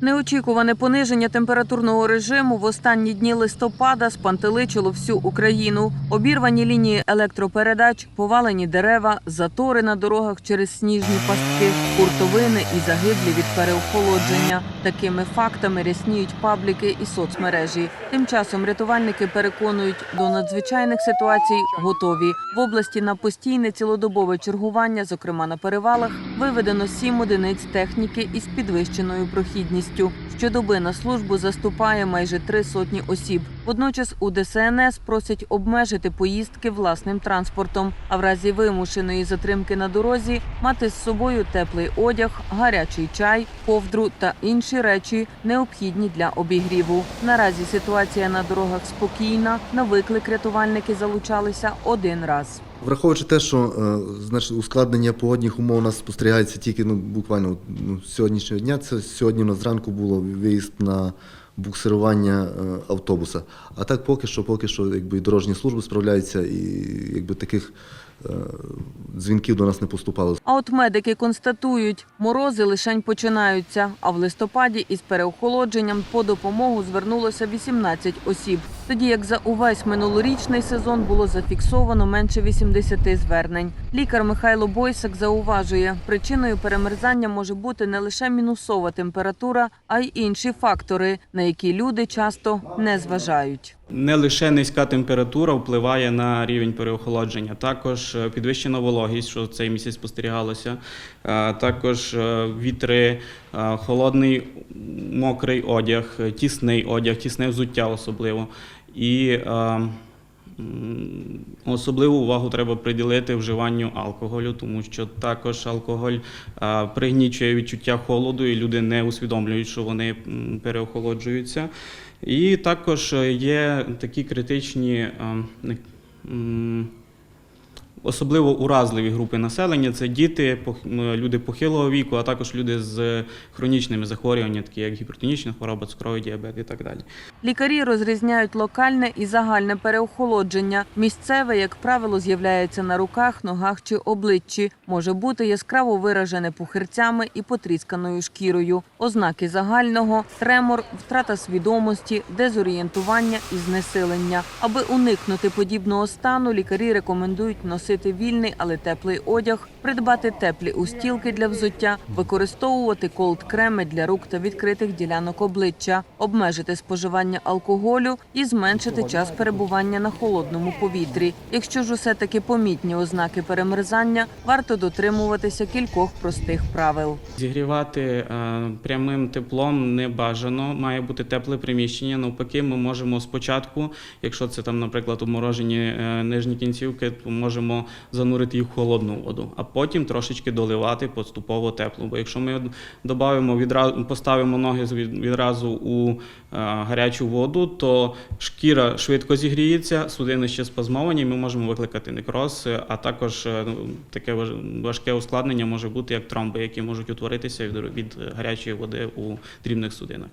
Неочікуване пониження температурного режиму в останні дні листопада спантеличило всю Україну. Обірвані лінії електропередач, повалені дерева, затори на дорогах через сніжні пастки, куртовини і загиблі від переохолодження. Такими фактами рясніють пабліки і соцмережі. Тим часом рятувальники переконують, до надзвичайних ситуацій готові. В області на постійне цілодобове чергування, зокрема на перевалах, виведено сім одиниць техніки із підвищеною прохідністю. Щодоби на службу заступає майже три сотні осіб. Водночас у ДСНС просять обмежити поїздки власним транспортом, а в разі вимушеної затримки на дорозі мати з собою теплий одяг, гарячий чай, ковдру та інші речі, необхідні для обігріву. Наразі ситуація на дорогах спокійна. На виклик рятувальники залучалися один раз. Враховуючи те, що е, значить, ускладнення погодних умов у нас спостерігається тільки ну, буквально ну, сьогоднішнього дня. Це сьогодні у нас зранку було виїзд на буксирування е, автобуса. А так поки що, поки що, якби і дорожні служби справляються, і якби таких е, дзвінків до нас не поступало. А от медики констатують, морози лишень починаються. А в листопаді із переохолодженням по допомогу звернулося 18 осіб. Тоді як за увесь минулорічний сезон було зафіксовано менше 80 звернень. Лікар Михайло Бойсак зауважує, причиною перемерзання може бути не лише мінусова температура, а й інші фактори, на які люди часто не зважають. Не лише низька температура впливає на рівень переохолодження, також е, підвищена вологість, що цей місяць спостерігалося, е, також е, вітри, холодний мокрий одяг, тісний одяг, тісне взуття особливо. І е, м, особливу увагу треба приділити вживанню алкоголю, тому що також алкоголь е, пригнічує відчуття холоду, і люди не усвідомлюють, що вони переохолоджуються. І також є такі критичні, е, не- м, особливо уразливі групи населення це діти, люди похилого віку, а також люди з хронічними захворюваннями, такі як гіпертонічна хвороба, цукровий діабет і так далі. Лікарі розрізняють локальне і загальне переохолодження. Місцеве, як правило, з'являється на руках, ногах чи обличчі. Може бути яскраво виражене пухирцями і потрісканою шкірою. Ознаки загального тремор, втрата свідомості, дезорієнтування і знесилення. Аби уникнути подібного стану, лікарі рекомендують носити вільний, але теплий одяг, придбати теплі устілки для взуття, використовувати колд-креми для рук та відкритих ділянок обличчя, обмежити споживання алкоголю і зменшити час перебування на холодному повітрі. Якщо ж усе таки помітні ознаки перемерзання, варто дотримуватися кількох простих правил. Зігрівати е, прямим теплом не бажано, має бути тепле приміщення. Навпаки, ми можемо спочатку, якщо це там, наприклад, уморожені е, нижні кінцівки, то можемо занурити їх в холодну воду, потім трошечки доливати поступово теплу. Бо якщо ми додаємо відразу, поставимо ноги відразу у е, гарячу воду, то шкіра швидко зігріється, судини ще спазмовані, ми можемо викликати некроз, е, а також е, ну, таке важ- важке ускладнення може бути як тромби, які можуть утворитися від гарячої води у дрібних судинах.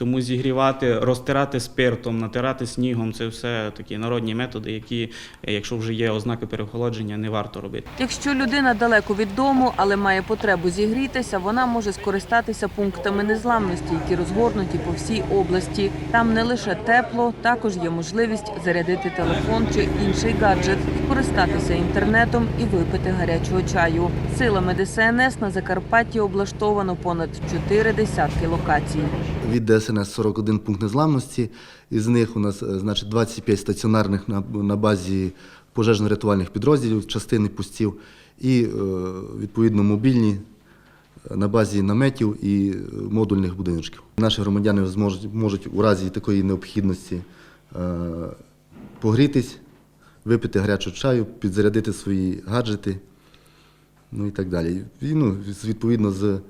Тому зігрівати, розтирати спиртом, натирати снігом це все такі народні методи, які, якщо вже є ознаки переохолодження, не варто робити. Якщо людина далеко від дому, але має потребу зігрітися, вона може скористатися пунктами незламності, які розгорнуті по всій області. Там не лише тепло, також є можливість зарядити телефон чи інший гаджет, скористатися інтернетом і випити гарячого чаю. Силами ДСНС на Закарпатті облаштовано понад чотири десятки локацій. Від ДСНС 41 пункт незламності. Із них у нас е, значить, 25 стаціонарних на, на базі пожежно-рятувальних підрозділів, частини пустів, і е, відповідно мобільні е, на базі наметів і модульних будиночків. Наші громадяни зможуть можуть у разі такої необхідності погрітись, випити гарячого чаю, підзарядити свої гаджети, ну і так далі. І, ну, відповідно з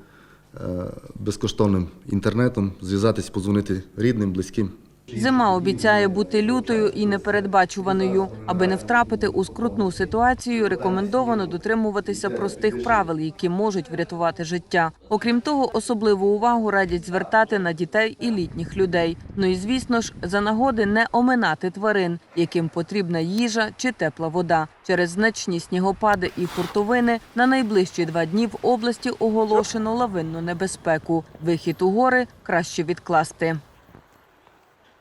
безкоштовним інтернетом, зв'язатись, подзвонити рідним, близьким. Зима обіцяє бути лютою і непередбачуваною. Аби не втрапити у скрутну ситуацію, рекомендовано дотримуватися простих правил, які можуть врятувати життя. Окрім того, особливу увагу радять звертати на дітей і літніх людей. Ну і звісно ж, за нагоди не оминати тварин, яким потрібна їжа чи тепла вода. Через значні снігопади і хуртовини на найближчі два дні в області оголошено лавинну небезпеку. Вихід у гори краще відкласти.